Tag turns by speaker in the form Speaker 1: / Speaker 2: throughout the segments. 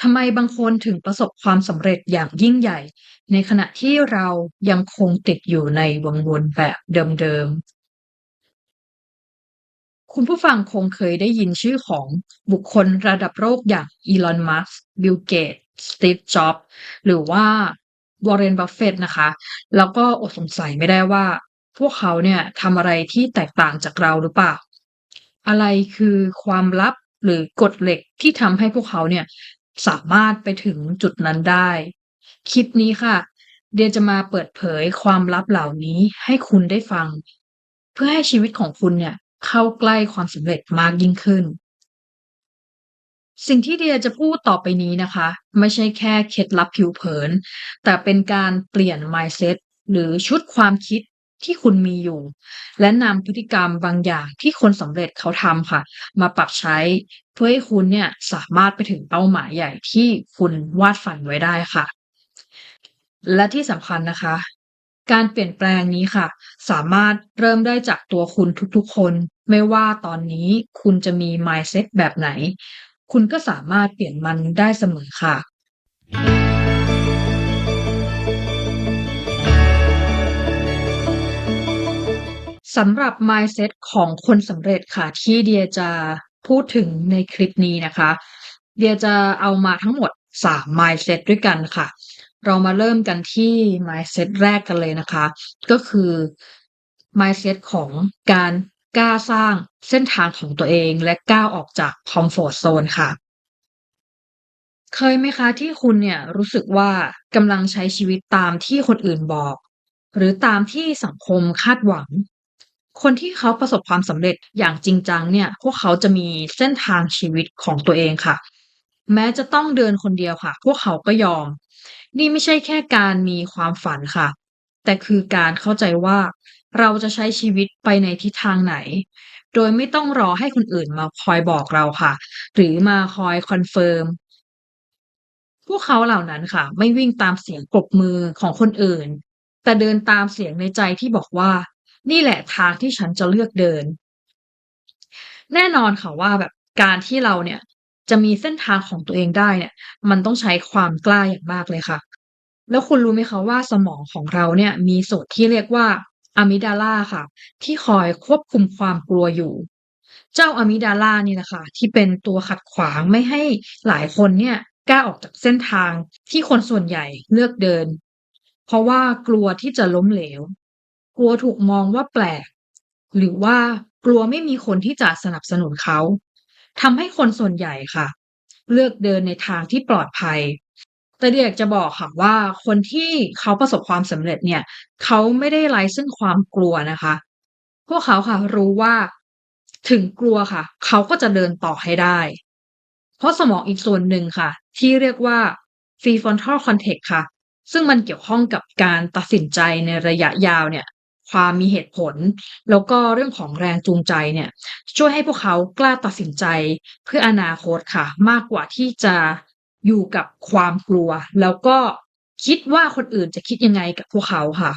Speaker 1: ทำไมบางคนถึงประสบความสำเร็จอย่างยิ่งใหญ่ ในขณะที่เรายังคงติดอยู่ในวงวนแบบเดิมๆ คุณผู้ฟังคงเคยได้ยินชื่อของบุคคลระดับโลกอย่างอีลอนมัสก์บิลเกตสตีฟจ็อบส์หรือว่าวอร์เรนบัฟเฟตนะคะ แล้วก็อดสงสัยไม่ได้ว่า พวกเขาเนี่ยทำอะไรที่แตกต่างจากเราหรือเปล่า อะไรคือความลับหรือกฎเหล็กที่ทำให้พวกเขาเนี่ย สามารถไปถึงจุดนั้นได้ คลิปนี้ค่ะ เดียจะมาเปิดเผยความลับเหล่านี้ให้คุณได้ฟัง เพื่อให้ชีวิตของคุณเนี่ยเข้าใกล้ความสำเร็จมากยิ่งขึ้น สิ่งที่เดียจะพูดต่อไปนี้นะคะ ไม่ใช่แค่เคล็ดลับผิวเผิน แต่เป็นการเปลี่ยน mindset หรือชุดความคิด ที่คุณมีอยู่ และนำพฤติกรรมบางอย่างที่คนสำเร็จเขาทำค่ะ มาปรับใช้ เพื่อให้คุณเนี่ยสามารถไปถึงเป้าหมายใหญ่ที่คุณวาดฝันไว้ได้ค่ะ และที่สำคัญนะคะ การเปลี่ยนแปลงนี้ค่ะ สามารถเริ่มได้จากตัวคุณทุกๆคน ไม่ว่าตอนนี้คุณจะมี mindset แบบไหน คุณก็สามารถเปลี่ยนมันได้เสมอค่ะ สำหรับ mindset ของคนสำเร็จค่ะที่เดียจะพูดถึงในคลิปนี้นะคะ เดียจะเอามาทั้งหมด 3 mindset ด้วยกันค่ะ เรามาเริ่มกันที่ mindset แรกกันเลยนะคะ ก็คือ mindset ของการกล้าสร้างเส้นทางของตัวเองและก้าวออกจากคอมฟอร์ตโซนค่ะ เคยไหมคะที่คุณเนี่ยรู้สึกว่ากำลังใช้ชีวิตตามที่คนอื่นบอก หรือตามที่สังคมคาดหวัง คนที่เขาประสบความสำเร็จอย่างจริงจังเนี่ย พวกเขาจะมีเส้นทางชีวิตของตัวเองค่ะ แม้จะต้องเดินคนเดียวค่ะ พวกเขาก็ยอม นี่ไม่ใช่แค่การมีความฝันค่ะ แต่คือการเข้าใจว่าเราจะใช้ชีวิตไปในทิศทางไหน โดยไม่ต้องรอให้คนอื่นมาคอยบอกเราค่ะ หรือมาคอยคอนเฟิร์มพวกเขาเหล่านั้นค่ะ ไม่วิ่งตามเสียงปรบมือของคนอื่น แต่เดินตามเสียงในใจที่บอกว่า นี่แหละทางที่ฉันจะเลือกเดิน แน่นอนค่ะว่าแบบการที่เราเนี่ย จะมีเส้นทางของตัวเองได้เนี่ย มันต้องใช้ความกล้าอย่างมากเลยค่ะ แล้วคุณรู้ไหมคะว่าสมองของเราเนี่ย มีส่วนที่เรียกว่าอะมิดาลาค่ะ ที่คอยควบคุมความกลัวอยู่ เจ้าอะมิดาลานี่แหละค่ะที่เป็นตัวขัดขวางไม่ให้หลายคนเนี่ยกล้าออกจากเส้นทางที่คนส่วนใหญ่เลือกเดิน เพราะว่ากลัวที่จะล้มเหลว กลัวถูกมองว่าแปลก หรือว่ากลัวไม่มีคนที่จะสนับสนุนเขาทำให้คนส่วนใหญ่ค่ะ เลือกเดินในทางที่ปลอดภัย แต่เดียกจะบอกค่ะว่าคนที่เขาประสบความสำเร็จเนี่ย เขาไม่ได้ไร้ซึ่งความกลัวนะคะ พวกเขาค่ะรู้ว่าถึงกลัวค่ะ เขาก็จะเดินต่อให้ได้ เพราะสมองอีกส่วนหนึ่งค่ะ ที่เรียกว่า prefrontal cortex ค่ะ ซึ่งมันเกี่ยวข้องกับการตัดสินใจในระยะยาวเนี่ย ความมีเหตุผล แล้วก็เรื่องของแรงจูงใจเนี่ยช่วยให้พวกเขากล้าตัดสินใจเพื่ออนาคตค่ะ มากกว่าที่จะอยู่กับความกลัว แล้วก็คิดว่าคนอื่นจะคิดยังไงกับพวกเขาค่ะ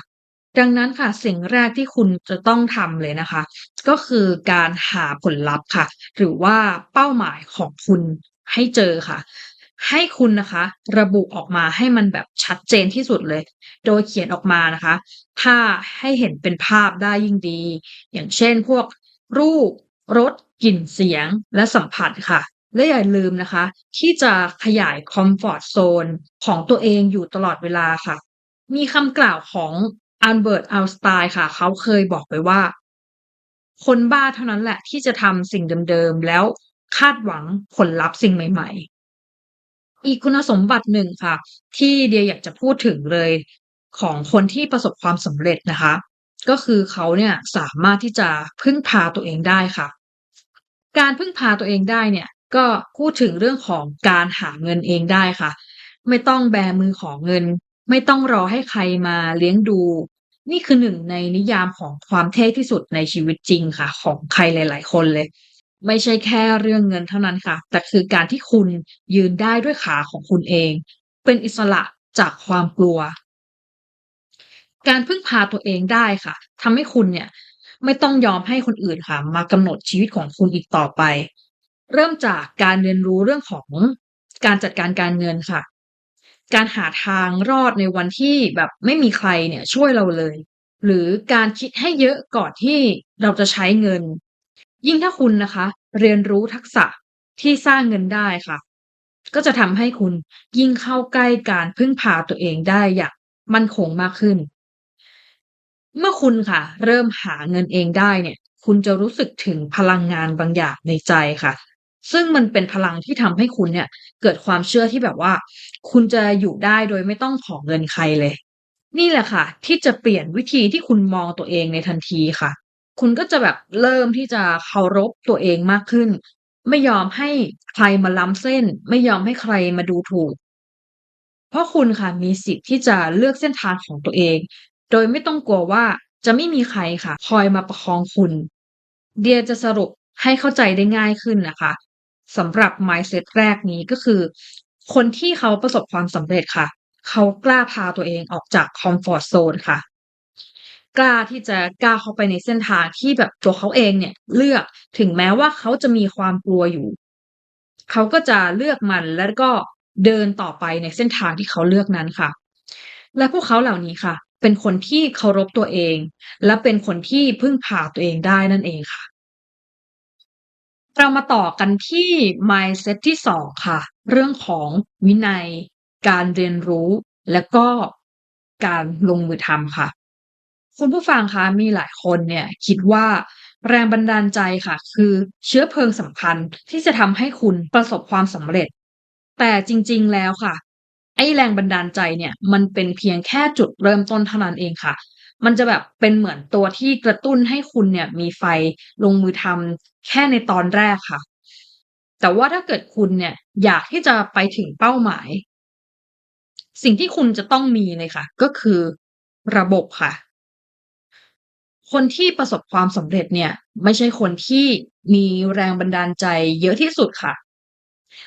Speaker 1: ดังนั้นค่ะสิ่งแรกที่คุณจะต้องทำเลยนะคะ ก็คือการหาผลลัพธ์ค่ะ หรือว่าเป้าหมายของคุณให้เจอค่ะ ให้คุณนะคะ ระบุออกมาให้มันแบบชัดเจนที่สุดเลย โดยเขียนออกมานะคะ ถ้าให้เห็นเป็นภาพได้ยิ่งดี อย่างเช่นพวกรูปรสกลิ่นเสียงและสัมผัสค่ะ และอย่าลืมนะคะ ที่จะขยายคอมฟอร์ตโซนของตัวเองอยู่ตลอดเวลาค่ะ มีคำกล่าวของอัลเบิร์ตอัลสไตน์ค่ะ เขาเคยบอกไว้ว่า คนบ้าเท่านั้นแหละที่จะทำสิ่งเดิมๆ แล้วคาดหวังผลลัพธ์สิ่งใหม่ๆ อีกคุณสมบัติหนึ่งค่ะ ที่เดียอยากจะพูดถึงเลยของคนที่ประสบความสำเร็จนะคะ ก็คือเขาเนี่ยสามารถที่จะพึ่งพาตัวเองได้ค่ะ การพึ่งพาตัวเองได้เนี่ย ก็พูดถึงเรื่องของการหาเงินเองได้ค่ะ ไม่ต้องแบมือขอเงิน ไม่ต้องรอให้ใครมาเลี้ยงดู นี่คือหนึ่งในนิยามของความเท่ที่สุดในชีวิตจริงค่ะ ของใครหลาย ๆ คนเลย ไม่ใช่แค่เรื่องเงินเท่านั้นค่ะ แต่คือการที่คุณยืนได้ด้วยขาของคุณเอง เป็นอิสระจากความกลัว การพึ่งพาตัวเองได้ค่ะทำให้คุณเนี่ย ไม่ต้องยอมให้คนอื่นค่ะ มากำหนดชีวิตของคุณอีกต่อไป เริ่มจากการเรียนรู้เรื่องของการจัดการการเงินค่ะ การหาทางรอดในวันที่แบบไม่มีใครเนี่ยช่วยเราเลย หรือการคิดให้เยอะก่อนที่เราจะใช้เงิน ยิ่งถ้าคุณนะคะ เรียนรู้ทักษะที่สร้างเงินได้ค่ะ ก็จะทำให้คุณยิ่งเข้าใกล้การพึ่งพาตัวเองได้อย่างมั่นคงมากขึ้น เมื่อคุณค่ะ เริ่มหาเงินเองได้เนี่ย คุณจะรู้สึกถึงพลังงานบางอย่างในใจค่ะ ซึ่งมันเป็นพลังที่ทำให้คุณเนี่ย เกิดความเชื่อที่แบบว่า คุณจะอยู่ได้โดยไม่ต้องขอเงินใครเลย นี่แหละค่ะ ที่จะเปลี่ยนวิธีที่คุณมองตัวเองในทันทีค่ะ คุณก็จะแบบเริ่มที่จะเคารพตัวเองมากขึ้น ไม่ยอมให้ใครมาล้ำเส้น ไม่ยอมให้ใครมาดูถูก เพราะคุณค่ะมีสิทธิ์ที่จะเลือกเส้นทางของตัวเอง โดยไม่ต้องกลัวว่าจะไม่มีใครค่ะ คอยมาประคองคุณ เดียจะสรุปให้เข้าใจได้ง่ายขึ้นนะคะสำหรับ mindset แรกนี้ก็คือ คนที่เขาประสบความสำเร็จค่ะ เขากล้าพาตัวเองออกจากคอมฟอร์ตโซนค่ะ กล้าที่จะก้าวเข้าไปในเส้นทางที่แบบตัวเขาเองเนี่ย เลือกถึงแม้ว่าเขาจะมีความกลัวอยู่ เขาก็จะเลือกมันแล้วก็เดินต่อไปในเส้นทางที่เขาเลือกนั้นค่ะ และพวกเขาเหล่านี้ค่ะ เป็นคนที่เคารพตัวเอง และเป็นคนที่พึ่งพาตัวเองได้นั่นเองค่ะ เรามาต่อกันที่ mindset ที่2ค่ะ เรื่องของวินัย การเรียนรู้ และก็การลงมือทำค่ะ คุณผู้ฟังคะมีหลายคนเนี่ยคิดว่าแรงบันดาลใจค่ะ คือเชื้อเพลิงสำคัญที่จะทำให้คุณประสบความสำเร็จ แต่จริงๆแล้วค่ะ ไอ้แรงบันดาลใจเนี่ย มันเป็นเพียงแค่จุดเริ่มต้นเท่านั้นเองค่ะ มันจะแบบเป็นเหมือนตัวที่กระตุ้นให้คุณเนี่ย มีไฟลงมือทำแค่ในตอนแรกค่ะ แต่ว่าถ้าเกิดคุณเนี่ย อยากที่จะไปถึงเป้าหมาย สิ่งที่คุณจะต้องมีเลยค่ะ ก็คือระบบค่ะ คนที่ประสบความสำเร็จเนี่ย ไม่ใช่คนที่มีแรงบันดาลใจเยอะที่สุดค่ะ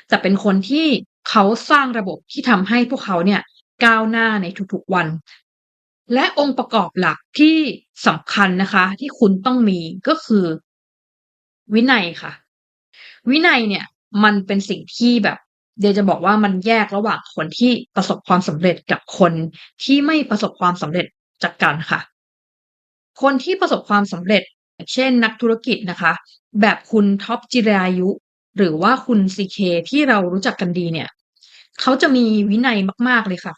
Speaker 1: แต่เป็นคนที่เขาสร้างระบบที่ทำให้พวกเขาเนี่ยก้าวหน้าในทุกๆวัน และองค์ประกอบหลักที่สำคัญนะคะ ที่คุณต้องมีก็คือ วินัยค่ะ วินัยเนี่ย มันเป็นสิ่งที่แบบเดียจะบอกว่ามันแยกระหว่างคนที่ประสบความสำเร็จกับคนที่ไม่ประสบความสำเร็จจากกันค่ะ คนที่ประสบความสำเร็จ เช่นนักธุรกิจนะคะ แบบคุณท็อปจิรายุ หรือว่าคุณ CK ที่เรารู้จักกันดีเนี่ย เขาจะมีวินัยมาก ๆ เลยค่ะ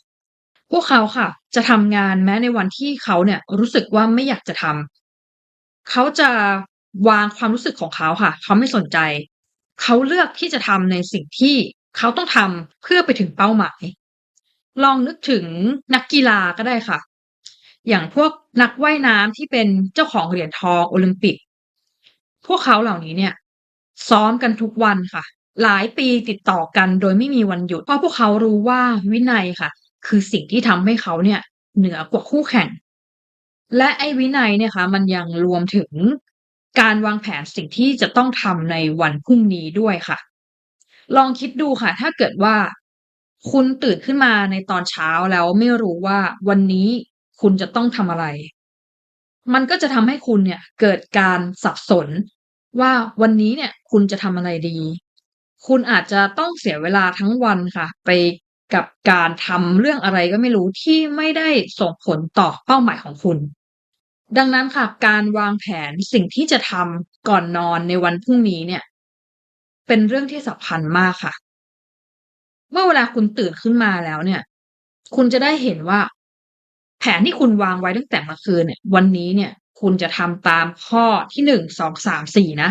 Speaker 1: พวกเขาค่ะ จะทำงานแม้ในวันที่เขาเนี่ยรู้สึกว่าไม่อยากจะทำเขาจะวางความรู้สึกของเขาค่ะ เขาไม่สนใจ เขาเลือกที่จะทำในสิ่งที่เขาต้องทำเพื่อไปถึงเป้าหมาย ลองนึกถึงนักกีฬาก็ได้ค่ะ อย่างพวกนักว่ายน้ำที่เป็นเจ้าของเหรียญทองโอลิมปิก พวกเขาเหล่านี้เนี่ย ซ้อมกันทุกวันค่ะ หลายปีติดต่อกันโดยไม่มีวันหยุด เพราะพวกเขารู้ว่าวินัยค่ะ คือสิ่งที่ทำให้เขาเนี่ย เหนือกว่าคู่แข่ง และไอ้วินัยเนี่ยค่ะมันยังรวมถึงการวางแผนสิ่งที่จะต้องทำในวันพรุ่งนี้ด้วยค่ะ ลองคิดดูค่ะ ถ้าเกิดว่าคุณตื่นขึ้นมาในตอนเช้าแล้วไม่รู้ว่าวันนี้ คุณจะต้องทำอะไร มันก็จะทำให้คุณเนี่ยเกิดการสับสนว่าวันนี้เนี่ยคุณจะทำอะไรดี คุณอาจจะต้องเสียเวลาทั้งวันค่ะ ไปกับการทำเรื่องอะไรก็ไม่รู้ที่ไม่ได้ส่งผลต่อเป้าหมายของคุณ ดังนั้นค่ะการวางแผนสิ่งที่จะทำก่อนนอนในวันพรุ่งนี้เนี่ย เป็นเรื่องที่สำคัญมากค่ะ เมื่อเวลาคุณตื่นขึ้นมาแล้วเนี่ย คุณจะได้เห็นว่า ผนที่คุณวางไว้ตั้งแต่เมื่อคืนเนี่ย วันนี้เนี่ย คุณจะทำตามข้อที่1 2 3 4นะ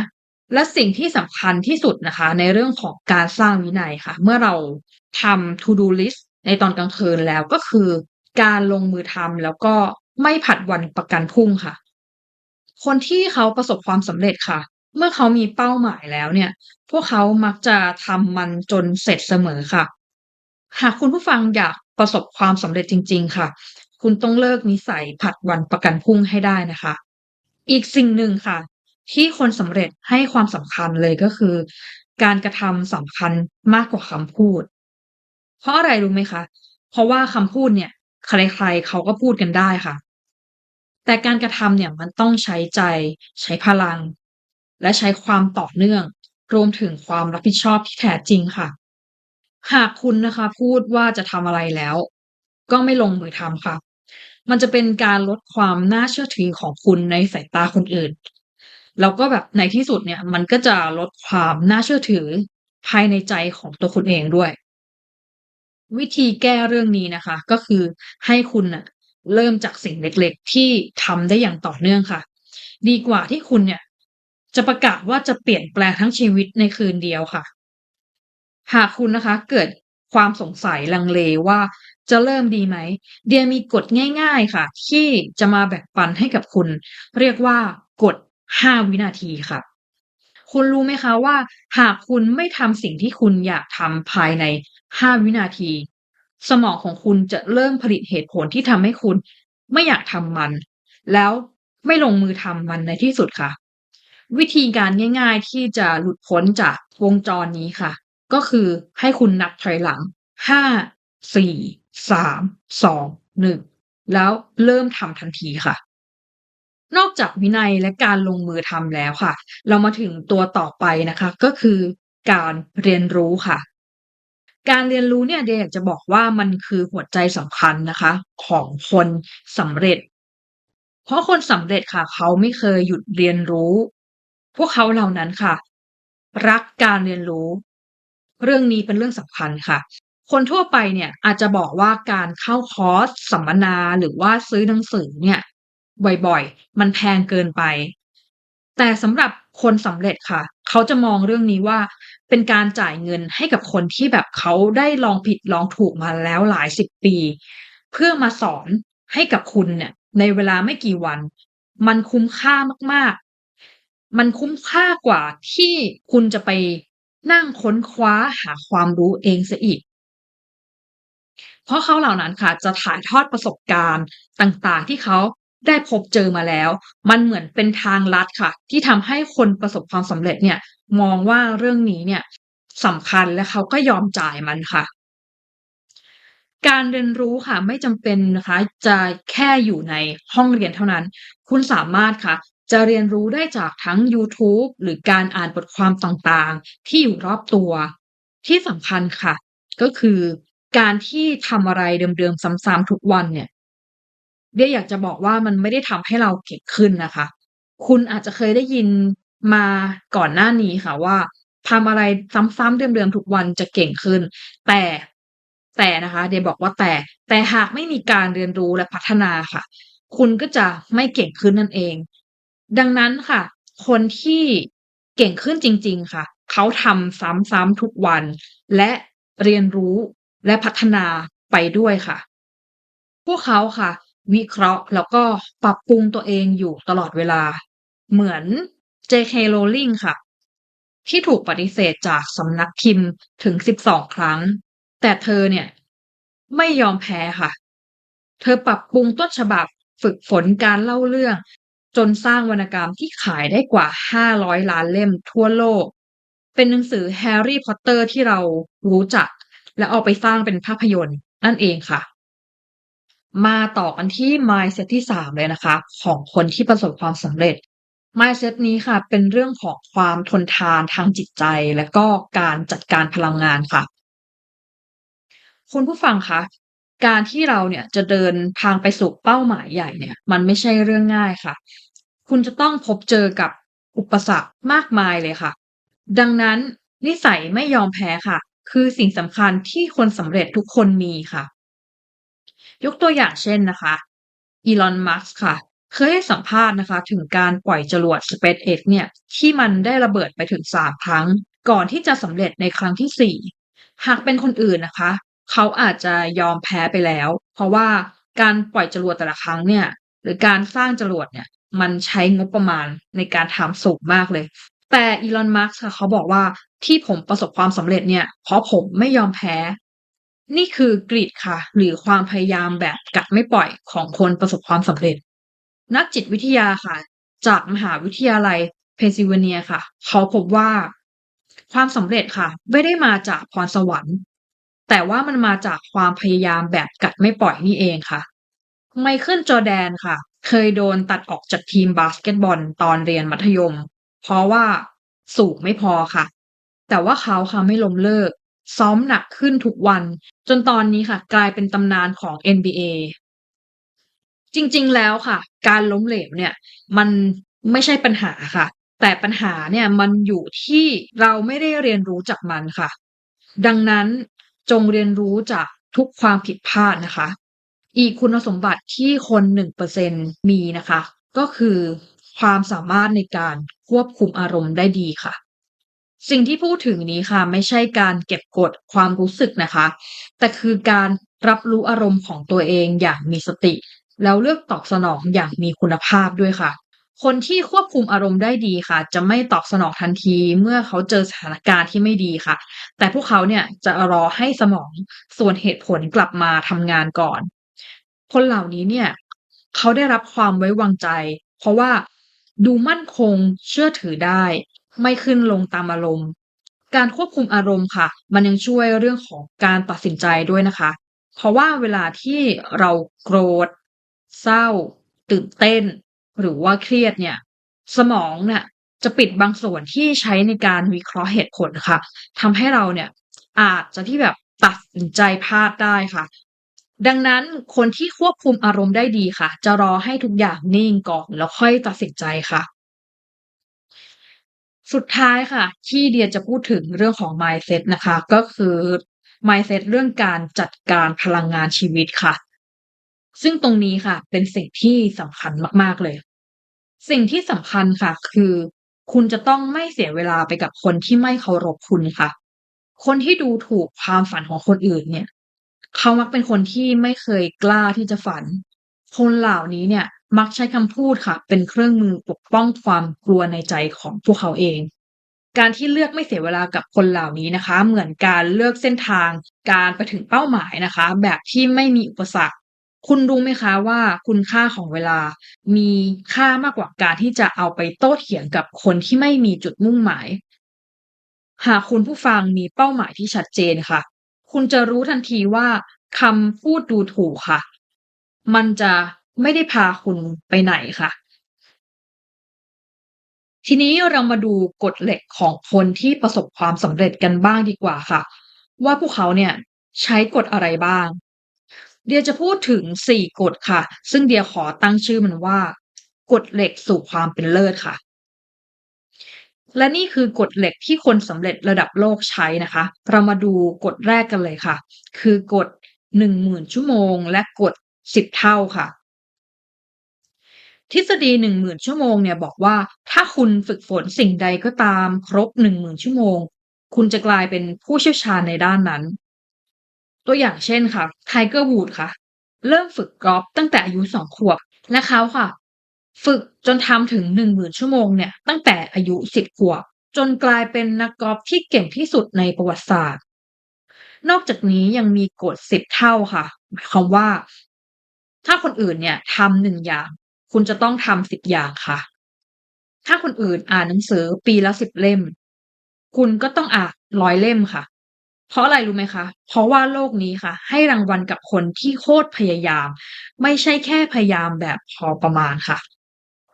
Speaker 1: และสิ่งที่สำคัญที่สุดนะคะ ในเรื่องของการสร้างวินัยค่ะ เมื่อเราทำ to do list ในตอนกลางคืนแล้วก็คือ การลงมือทำแล้วก็ไม่ผัดวันประกันพรุ่งค่ะ คนที่เขาประสบความสำเร็จค่ะ เมื่อเขามีเป้าหมายแล้วเนี่ย พวกเขามักจะทำมันจนเสร็จเสมอค่ะ หากคุณผู้ฟังอยากประสบความสำเร็จจริง ๆ ค่ะ คุณต้องเลิกนิสัยผัดวันประกันพรุ่งให้ได้นะคะ อีกสิ่งหนึ่งค่ะ ที่คนสำเร็จให้ความสำคัญเลยก็คือ การกระทำสำคัญมากกว่าคำพูด เพราะอะไรรู้ไหมคะ เพราะว่าคำพูดเนี่ย ใครๆเขาก็พูดกันได้ค่ะ แต่การกระทำเนี่ยมันต้องใช้ใจ ใช้พลัง และใช้ความต่อเนื่อง รวมถึงความรับผิดชอบที่แท้จริงค่ะ หากคุณนะคะ พูดว่าจะทำอะไรแล้วก็ไม่ลงมือทำค่ะ มันจะเป็นการลดความน่าเชื่อถือของคุณในสายตาคนอื่น แล้วก็แบบในที่สุดเนี่ย มันก็จะลดความน่าเชื่อถือภายในใจของตัวคุณเองด้วย วิธีแก้เรื่องนี้นะคะ ก็คือให้คุณน่ะเริ่มจากสิ่งเล็กๆ ที่ทำได้อย่างต่อเนื่องค่ะ ดีกว่าที่คุณเนี่ย จะประกาศว่าจะเปลี่ยนแปลงทั้งชีวิตในคืนเดียวค่ะ หากคุณนะคะ เกิดความสงสัยลังเลว่า จะเริ่มดีไหม เดียมีกฎง่าย ๆค่ะ ที่จะมาแบ่งปันให้กับคุณ เรียกว่ากฎ 5 วินาทีค่ะ คุณรู้ไหมคะว่า หากคุณไม่ทำสิ่งที่คุณอยากทำภายใน 5 วินาที สมองของคุณจะเริ่มผลิตเหตุผลที่ทำให้คุณไม่อยากทำมัน แล้วไม่ลงมือทำมันในที่สุดค่ะ วิธีการง่าย ๆ ที่จะหลุดพ้นจากวงจรนี้ค่ะ ก็คือให้คุณนับถอยหลัง 5 4 3 2 1แล้วเริ่มทำทันทีค่ะ นอกจากวินัยและการลงมือทำแล้วค่ะ เรามาถึงตัวต่อไปนะคะ ก็คือการเรียนรู้ค่ะ การเรียนรู้เนี่ยเดยอยากจะบอกว่ามันคือหัวใจสำคัญนะคะ ของคนสำเร็จ เพราะคนสำเร็จค่ะ เขาไม่เคยหยุดเรียนรู้ พวกเขาเหล่านั้นค่ะ รักการเรียนรู้ เรื่องนี้เป็นเรื่องสำคัญค่ะ คนทั่วไปเนี่ยอาจจะบอกว่าการเข้าคอร์สสัมมนาหรือว่าซื้อหนังสือเนี่ย บ่อยๆ มันแพงเกินไป แต่สำหรับคนสำเร็จค่ะ เขาจะมองเรื่องนี้ว่าเป็นการจ่ายเงินให้กับคนที่แบบเขาได้ลองผิดลองถูกมาแล้วหลายสิบปี เพื่อมาสอนให้กับคุณเนี่ย ในเวลาไม่กี่วัน มันคุ้มค่ามากๆ มันคุ้มค่ากว่าที่คุณจะไปนั่งค้นคว้าหาความรู้เองเสียอีก เพราะเขาเหล่านั้นค่ะจะถ่ายทอดประสบการณ์ต่างๆ ที่เขาได้พบเจอมาแล้ว มันเหมือนเป็นทางลัดค่ะ ที่ทำให้คนประสบความสำเร็จเนี่ย มองว่าเรื่องนี้เนี่ยสำคัญและเขาก็ยอมจ่ายมันค่ะ การเรียนรู้ค่ะไม่จำเป็นนะคะ จะแค่อยู่ในห้องเรียนเท่านั้น คุณสามารถค่ะ จะเรียนรู้ได้จากทั้งยูทูบหรือการอ่านบทความต่างๆ ที่อยู่รอบตัว ที่สำคัญค่ะ ก็คือ การที่ทำอะไรเดิม ๆ ซ้ำ ๆ ทุกวันเนี่ย เดียอยากจะบอกว่ามันไม่ได้ทำให้เราเก่งขึ้นนะคะ คุณอาจจะเคยได้ยินมาก่อนหน้านี้ค่ะว่าทำอะไรซ้ำๆเดิมๆทุกวันจะเก่งขึ้น แต่แต่นะคะ เดียบอกว่าแต่ แต่หากไม่มีการเรียนรู้และพัฒนาค่ะ คุณก็จะไม่เก่งขึ้นนั่นเอง ดังนั้นค่ะ คนที่เก่งขึ้นจริง ๆ ค่ะ เขาทำซ้ำๆทุกวัน และเรียนรู้ และพัฒนาไปด้วยค่ะ พวกเขาค่ะ วิเคราะห์แล้วก็ปรับปรุงตัวเองอยู่ตลอดเวลา เหมือน J.K. Rowling ค่ะ ที่ถูกปฏิเสธจากสำนักพิมพ์ถึง 12 ครั้ง แต่เธอเนี่ย ไม่ยอมแพ้ค่ะ เธอปรับปรุงต้นฉบับฝึกฝนการเล่าเรื่อง จนสร้างวรรณกรรมที่ขายได้กว่า 500 ล้านเล่มทั่วโลก เป็นหนังสือ Harry Potter ที่เรารู้จัก และเอาไปสร้างเป็นภาพยนตร์นั่นเองค่ะ มาต่อกันที่ mindset ที่ 3 เลยนะคะ ของคนที่ประสบความสำเร็จ mindset นี้ค่ะ เป็นเรื่องของความทนทานทางจิตใจ และก็การจัดการพลังงานค่ะ คุณผู้ฟังคะการที่เราเนี่ยจะเดินทางไปสู่เป้าหมายใหญ่เนี่ย มันไม่ใช่เรื่องง่ายค่ะ คุณจะต้องพบเจอกับอุปสรรคมากมายเลยค่ะ ดังนั้นนิสัยไม่ยอมแพ้ค่ะ คือสิ่งสำคัญที่คนสำเร็จทุกคนมีค่ะ ยกตัวอย่างเช่นนะคะ Elon Musk ค่ะ เคยให้สัมภาษณ์นะคะ ถึงการปล่อยจรวด SpaceX เนี่ย ที่มันได้ระเบิดไปถึง 3 ครั้ง ก่อนที่จะสำเร็จในครั้งที่ 4 หากเป็นคนอื่นนะคะ เขาอาจจะยอมแพ้ไปแล้ว เพราะว่าการปล่อยจรวดแต่ละครั้งเนี่ย หรือการสร้างจรวดเนี่ย มันใช้งบประมาณในการทำสูงมากเลย แต่ Elon Musk ค่ะเขาบอกว่าที่ผมประสบความสำเร็จเนี่ยเพราะผมไม่ยอมแพ้ นี่คือกฤตค่ะ หรือความพยายามแบบกัดไม่ปล่อยของคนประสบความสำเร็จ นักจิตวิทยาค่ะ จากมหาวิทยาลัยเพนซิลเวเนียค่ะ เขาพบว่า ความสำเร็จค่ะ ไม่ได้มาจากพรสวรรค์ แต่ว่ามันมาจากความพยายามแบบกัดไม่ปล่อยนี่เองค่ะ Michael Jordan ค่ะ เคยโดนตัดออกจากทีมบาสเกตบอลตอนเรียนมัธยม เพราะว่าสูงไม่พอค่ะ แต่ว่าเขาค่ะไม่ล้มเลิก ซ้อมหนักขึ้นทุกวัน จนตอนนี้ค่ะ กลายเป็นตำนานของ NBA จริง ๆ แล้วค่ะ การล้มเหลวเนี่ย มันไม่ใช่ปัญหาค่ะ แต่ปัญหาเนี่ยมันอยู่ที่เราไม่ได้เรียนรู้จากมันค่ะ ดังนั้นจงเรียนรู้จากทุกความผิดพลาดนะคะ อีกคุณสมบัติที่คน 1%มีนะคะ ก็คือ ความสามารถในการควบคุมอารมณ์ได้ดีค่ะ สิ่งที่พูดถึงนี้ค่ะ ไม่ใช่การเก็บกดความรู้สึกนะคะ แต่คือการรับรู้อารมณ์ของตัวเองอย่างมีสติ แล้วเลือกตอบสนองอย่างมีคุณภาพด้วยค่ะ คนที่ควบคุมอารมณ์ได้ดีค่ะ จะไม่ตอบสนองทันทีเมื่อเขาเจอสถานการณ์ที่ไม่ดีค่ะ แต่พวกเขาเนี่ยจะรอให้สมองส่วนเหตุผลกลับมาทำงานก่อน คนเหล่านี้เนี่ยเขาได้รับความไว้วางใจ เพราะว่า ดูมั่นคง เชื่อถือได้ ไม่ขึ้นลงตามอารมณ์ การควบคุมอารมณ์ค่ะ มันยังช่วยเรื่องของการตัดสินใจด้วยนะคะ เพราะว่าเวลาที่เราโกรธ เศร้า ตื่นเต้น หรือว่าเครียดเนี่ย สมองเนี่ย จะปิดบางส่วนที่ใช้ในการวิเคราะห์เหตุผลค่ะทำให้เราเนี่ยอาจจะที่แบบตัดสินใจพลาดได้ค่ะ ดังนั้นคนที่ควบคุมอารมณ์ได้ดีค่ะ จะรอให้ทุกอย่างนิ่งก่อนแล้วค่อยตัดสินใจค่ะ สุดท้ายค่ะ ที่เดียจะพูดถึงเรื่องของ mindset นะคะ ก็คือ mindset เรื่องการจัดการพลังงานชีวิตค่ะ ซึ่งตรงนี้ค่ะ เป็นสิ่งที่สำคัญมากๆเลย สิ่งที่สำคัญค่ะ คือ คุณจะต้องไม่เสียเวลาไปกับคนที่ไม่เคารพคุณค่ะ คนที่ดูถูกความฝันของคนอื่นเนี่ย เขามักเป็นคนที่ไม่เคยกล้าที่จะฝัน คนเหล่านี้เนี่ยมักใช้คำพูดค่ะ เป็นเครื่องมือปกป้องความกลัวในใจของพวกเขาเอง การที่เลือกไม่เสียเวลากับคนเหล่านี้นะคะ เหมือนการเลือกเส้นทางการไปถึงเป้าหมายนะคะ แบบที่ไม่มีอุปสรรค คุณรู้ไหมคะว่าคุณค่าของเวลา มีค่ามากกว่าการที่จะเอาไปโต้เถียงกับคนที่ไม่มีจุดมุ่งหมาย หากคุณผู้ฟังมีเป้าหมายที่ชัดเจนค่ะ คุณจะรู้ทันทีว่าคำพูดดูถูกค่ะ มันจะไม่ได้พาคุณไปไหนค่ะ ทีนี้เรามาดูกฎเหล็กของคนที่ประสบความสำเร็จกันบ้างดีกว่าค่ะ ว่าพวกเขาเนี่ยใช้กฎอะไรบ้าง เดียจะพูดถึง4กฎค่ะ ซึ่งเดียขอตั้งชื่อมันว่า กฎเหล็กสู่ความเป็นเลิศค่ะ และนี่คือกฎเหล็กที่คนสำเร็จระดับโลกใช้นะคะ เรามาดูกฎแรกกันเลยค่ะ คือกฎ10,000 ชั่วโมง และกฎ 10 เท่าค่ะ ทฤษฎี 10,000 ชั่วโมงเนี่ยบอกว่าถ้าคุณฝึกฝนสิ่งใดก็ตามครบ 10,000 ชั่วโมง คุณจะกลายเป็นผู้เชี่ยวชาญในด้านนั้น ตัวอย่างเช่นค่ะ Tiger Woods ค่ะ เริ่มฝึกกอล์ฟตั้งแต่อายุ 2 ขวบและเขาค่ะ ฝึกจนทำถึง10,000ชั่วโมงเนี่ยตั้งแต่อายุ10ขวบ จนกลายเป็นนักกอล์ฟที่เก่งที่สุดในประวัติศาสตร์ นอกจากนี้ยังมีกฎ10เท่าค่ะ หมายความว่า ถ้าคนอื่นเนี่ยทำ1อย่าง คุณจะต้องทำ10อย่างค่ะ ถ้าคนอื่นอ่านหนังสือปีละ10เล่ม คุณก็ต้องอ่าน100เล่มค่ะ เพราะอะไรรู้ไหมคะ เพราะว่าโลกนี้ค่ะ ให้รางวัลกับคนที่โคตรพยายาม ไม่ใช่แค่พยายามแบบพอประมาณค่ะ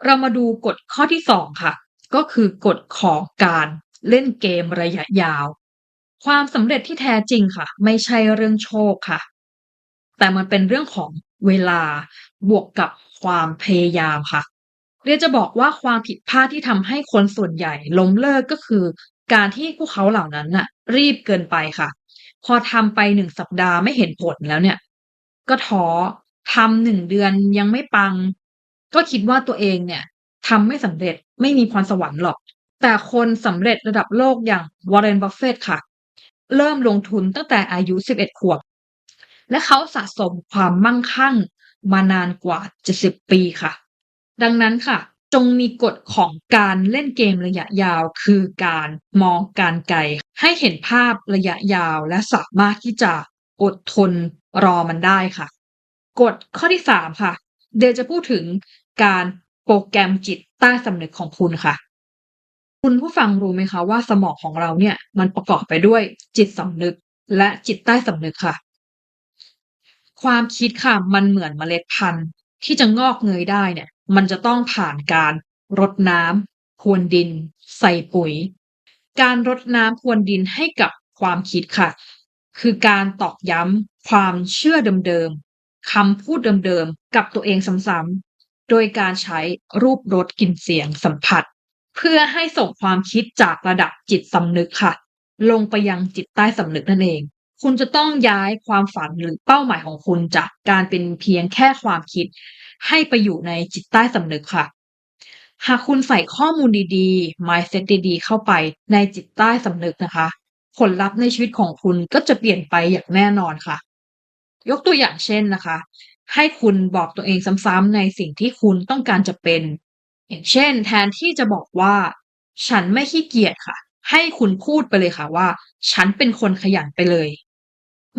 Speaker 1: เรามาดูกฎข้อที่2ค่ะ ก็คือกฎของการเล่นเกมระยะยาว ความสำเร็จที่แท้จริงค่ะ ไม่ใช่เรื่องโชคค่ะ แต่มันเป็นเรื่องของเวลาบวกกับความพยายามค่ะเดียจะบอกว่าความผิดพลาดที่ทำให้คนส่วนใหญ่ล้มเลิกก็คือ การที่พวกเขาเหล่านั้นน่ะ รีบเกินไปค่ะ พอทำไป1สัปดาห์ไม่เห็นผลแล้วเนี่ย ก็ท้อทำ1เดือนยังไม่ปัง ก็คิดว่าตัวเองเนี่ยทำไม่สำเร็จไม่มีพรสวรรค์หรอก แต่คนสำเร็จระดับโลกอย่าง Warren Buffett ค่ะ เริ่มลงทุนตั้งแต่อายุ 11 ขวบ และเขาสะสมความมั่งคั่งมานานกว่า 70 ปีค่ะ ดังนั้นค่ะ จงมีกฎของการเล่นเกมระยะยาว คือการมองการไกล ให้เห็นภาพระยะยาวและสามารถที่จะอดทนรอมันได้ค่ะ กฎข้อที่ 3 ค่ะ เดียจะพูดถึงการโปรแกรมจิตใต้สำนึกของคุณค่ะ คุณผู้ฟังรู้ไหมคะว่าสมองของเราเนี่ย มันประกอบไปด้วยจิตสำนึกและจิตใต้สำนึกค่ะ ความคิดค่ะมันเหมือนเมล็ดพันธุ์ที่จะงอกเงยได้เนี่ย มันจะต้องผ่านการรดน้ำพรวนดิน ใส่ปุ๋ย การรดน้ำพรวนดินให้กับความคิดค่ะ คือการตอกย้ำความเชื่อเดิม คำพูดเดิมๆ กับตัวเองซ้ำๆ โดยการใช้รูปรสกลิ่นเสียงสัมผัส เพื่อให้ส่งความคิดจากระดับจิตสำนึกค่ะ ลงไปยังจิตใต้สำนึกนั่นเอง คุณจะต้องย้ายความฝันหรือเป้าหมายของคุณจากการเป็นเพียงแค่ความคิด ให้ไปอยู่ในจิตใต้สำนึกค่ะ หากคุณใส่ข้อมูลดีๆ mindset ดีๆ เข้าไปในจิตใต้สำนึกนะคะ ผลลัพธ์ในชีวิตของคุณก็จะเปลี่ยนไปอย่างแน่นอนค่ะ ยกตัวอย่างเช่นนะคะ ให้คุณบอกตัวเองซ้ำๆในสิ่งที่คุณต้องการจะเป็น อย่างเช่น แทนที่จะบอกว่า ฉันไม่ขี้เกียจค่ะ ให้คุณพูดไปเลยค่ะว่า ฉันเป็นคนขยันไปเลย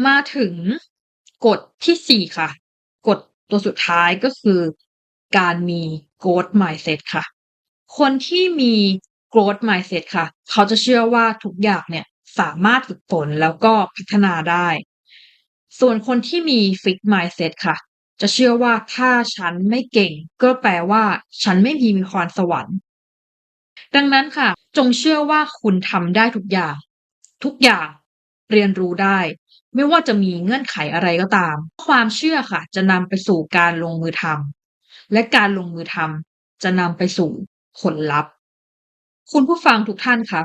Speaker 1: มาถึงกฎที่สี่ค่ะ กฎตัวสุดท้ายก็คือ การมี growth mindset ค่ะ คนที่มี growth mindset ค่ะ เขาจะเชื่อว่าทุกอย่างเนี่ยสามารถฝึกฝนแล้วก็พัฒนาได้ ส่วนคนที่มี fixed mindset ค่ะ จะเชื่อว่าถ้าฉันไม่เก่ง ก็แปลว่า ฉันไม่มีมีพรสวรรค์ ดังนั้นค่ะ จงเชื่อว่าคุณทำได้ทุกอย่าง ทุกอย่างเรียนรู้ได้ ไม่ว่าจะมีเงื่อนไขอะไรก็ตาม ความเชื่อค่ะ จะนำไปสู่การลงมือทำและการลงมือทำจะนำไปสู่ผลลัพธ์ คุณผู้ฟังทุกท่านคะ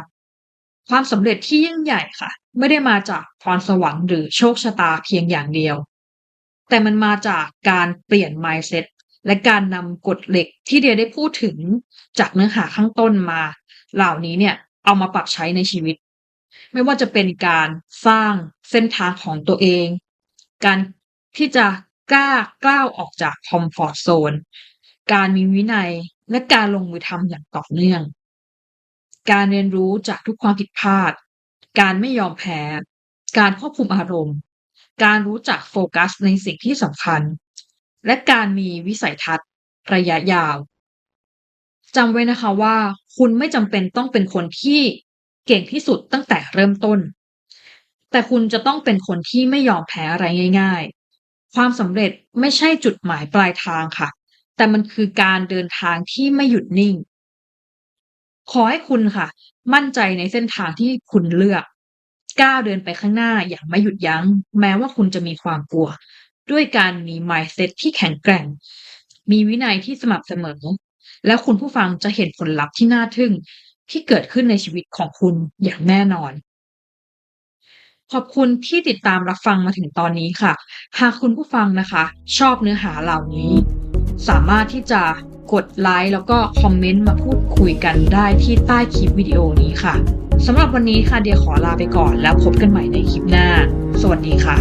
Speaker 1: ความสำเร็จที่ยิ่งใหญ่ค่ะ ไม่ได้มาจากพรสวรรค์หรือโชคชะตาเพียงอย่างเดียว แต่มันมาจากการเปลี่ยน mindset และการนำกฎเหล็กที่เดียได้พูดถึงจากเนื้อหาข้างต้นมา เหล่านี้เนี่ยเอามาปรับใช้ในชีวิต ไม่ว่าจะเป็นการสร้างเส้นทางของตัวเอง การที่จะกล้าก้าวออกจากคอมฟอร์ z โซน การมีวินัยและการลงมือทำอย่างต่อเนื่อง การเรียนรู้จากทุกความผิดพลาด การไม่ยอมแพ้ การควบคุมอารมณ์ การรู้จักโฟกัสในสิ่งที่สำคัญ และการมีวิสัยทัศน์ระยะยาวจำไว้นะคะว่า คุณไม่จำเป็นต้องเป็นคนที่เก่งที่สุดตั้งแต่เริ่มต้น แต่คุณจะต้องเป็นคนที่ไม่ยอมแพ้อะไรง่าย ๆ ความสำเร็จไม่ใช่จุดหมายปลายทางค่ะ แต่มันคือการเดินทางที่ไม่หยุดนิ่ง ขอให้คุณค่ะ มั่นใจในเส้นทางที่คุณเลือกก้าวเดินไปข้างหน้าอย่างไม่หยุดยัง้ง แม้ว่าคุณจะมีความกลัว ด้วยการมี mindset ที่แข็งแกร่ง มีวินัยที่สม่ำเสมอ แล้วคุณผู้ฟังจะเห็นผลลัพธ์ที่น่าทึ่งที่เกิดขึ้นในชีวิตของคุณอย่างแน่นอน ขอบคุณที่ติดตามรับฟังมาถึงตอนนี้ค่ะ หากคุณผู้ฟังนะคะ ชอบเนื้อหาเหล่านี้ สามารถที่จะกดไลค์แล้วก็คอมเมนต์มาพูดคุยกันได้ที่ใต้คลิปวิดีโอนี้ค่ะสำหรับวันนี้ค่ะเดียขอลาไปก่อนแล้วพบกันใหม่ในคลิปหน้า สวัสดีค่ะ